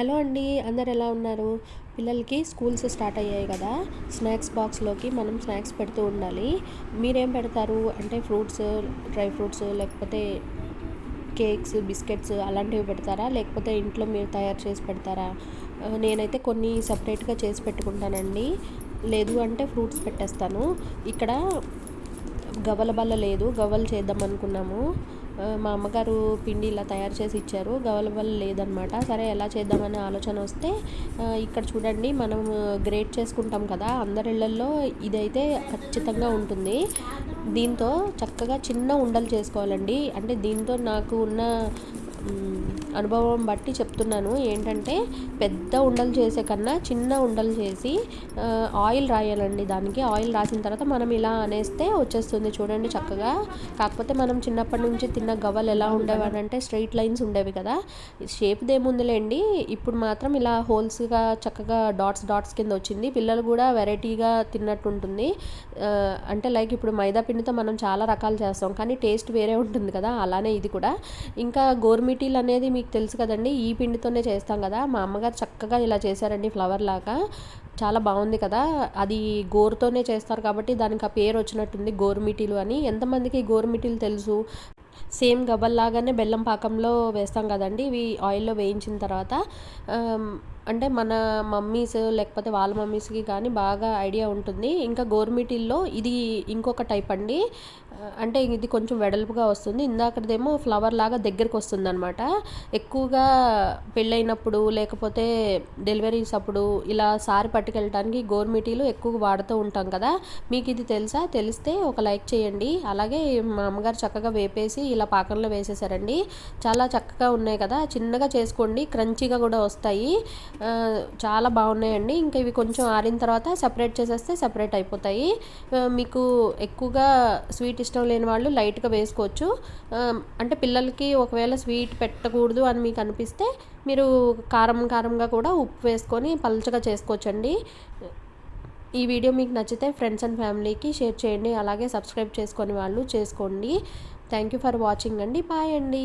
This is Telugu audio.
హలో అండి అందరు ఎలా ఉన్నారు? పిల్లలకి స్కూల్స్ స్టార్ట్ అయ్యాయి కదా స్నాక్స్ బాక్స్లోకి మనం స్నాక్స్ పెడుతూ ఉండాలి. మీరేం పెడతారు? అంటే ఫ్రూట్స్ డ్రై ఫ్రూట్స్ లేకపోతే కేక్స్ బిస్కెట్స్ అలాంటివి పెడతారా? లేకపోతే ఇంట్లో మీరు తయారు చేసి పెడతారా? నేనైతే కొన్ని సపరేట్గా చేసి పెట్టుకుంటానండి. లేదు అంటే ఫ్రూట్స్ పెట్టేస్తాను. ఇక్కడ గవల బల్ల లేదు గవ్వలు చేద్దాం అనుకున్నాము. మా అమ్మగారు పిండి ఇలా తయారు చేసి ఇచ్చారు. గవ్వల లేదనమాట సరే ఎలా చేద్దామనే ఆలోచన వస్తే ఇక్కడ చూడండి మనం గ్రేట్ చేసుకుంటాం కదా అందరిళ్ళల్లో ఇదైతే ఖచ్చితంగా ఉంటుంది. దీంతో చక్కగా చిన్న ఉండలు చేసుకోవాలండి. అంటే దీంతో నాకు ఉన్న అనుభవం బట్టి చెప్తున్నాను. ఏంటంటే పెద్ద ఉండలు చేసే కన్నా చిన్న ఉండలు చేసి ఆయిల్ రాయాలండి. దానికి ఆయిల్ రాసిన తర్వాత మనం ఇలా అనేస్తే వచ్చేస్తుంది చూడండి చక్కగా. కాకపోతే మనం చిన్నప్పటి నుంచి తిన్న గవ్వలు ఎలా ఉండేవాడంటే స్ట్రైట్ లైన్స్ ఉండేవి కదా. షేప్ది ఏముందిలేండి? ఇప్పుడు మాత్రం ఇలా హోల్స్గా చక్కగా డాట్స్ డాట్స్ కింద వచ్చింది. పిల్లలు కూడా వెరైటీగా తిన్నట్టు ఉంటుంది అంటే లైక్ ఇప్పుడు మైదా పిండితో మనం చాలా రకాలు చేస్తాం. కానీ టేస్ట్ వేరే ఉంటుంది కదా. అలానే ఇది కూడా. ఇంకా గోర్మిటీలు అనేది మీకు తెలుసు కదండి. ఈ పిండితోనే చేస్తాం కదా. మా అమ్మగారు చక్కగా ఇలా చేశారండి ఫ్లవర్ లాగా. చాలా బాగుంది కదా. అది గోరుతోనే చేస్తారు కాబట్టి దానికి ఆ పేరు వచ్చినట్టుంది గోరుమిటీలు అని. ఎంతమందికి గోరుమిటీలు తెలుసు? సేమ్ గవ్వల్లాగానే బెల్లం పాకంలో వేస్తాం కదండి. ఇవి ఆయిల్లో వేయించిన తర్వాత అంటే మన మమ్మీస్ లేకపోతే వాళ్ళ మమ్మీస్కి కానీ బాగా ఐడియా ఉంటుంది. ఇంకా గోర్మిటీల్లో ఇది ఇంకొక టైప్ అండి. అంటే ఇది కొంచెం వెడల్పుగా వస్తుంది. ఇందాకదేమో ఫ్లవర్ లాగా దగ్గరికి వస్తుంది అనమాట ఎక్కువగా పెళ్ళైనప్పుడు లేకపోతే డెలివరీస్ అప్పుడు ఇలా సారి పట్టుకెళ్ళటానికి గోర్మిటీలు ఎక్కువ వాడుతూ ఉంటాం కదా. మీకు ఇది తెలుసా? తెలిస్తే ఒక లైక్ చేయండి. అలాగే మా అమ్మగారు చక్కగా వేపేసి ఇలా పాకంలో వేసేసారండి. చాలా చక్కగా ఉన్నాయి కదా. చిన్నగా చేసుకోండి. క్రంచీగా కూడా వస్తాయి. చాలా బాగున్నాయండి. ఇంకా ఇవి కొంచెం ఆరిన తర్వాత సపరేట్ చేసేస్తే సపరేట్ అయిపోతాయి. మీకు ఎక్కువగా స్వీట్ ఇష్టం లేని వాళ్ళు లైట్గా వేసుకోవచ్చు. అంటే పిల్లలకి ఒకవేళ స్వీట్ పెట్టకూడదు అని మీకు అనిపిస్తే మీరు కారం కారంగా కూడా ఉప్పు వేసుకొని పలుచగా చేసుకోవచ్చండి. ఈ వీడియో మీకు నచ్చితే ఫ్రెండ్స్ అండ్ ఫ్యామిలీకి షేర్ చేయండి. అలాగే సబ్స్క్రైబ్ చేసుకొని వాళ్ళు చేసుకోండి. థ్యాంక్ యూ ఫర్ వాచింగ్ అండి. బాయ్ అండి.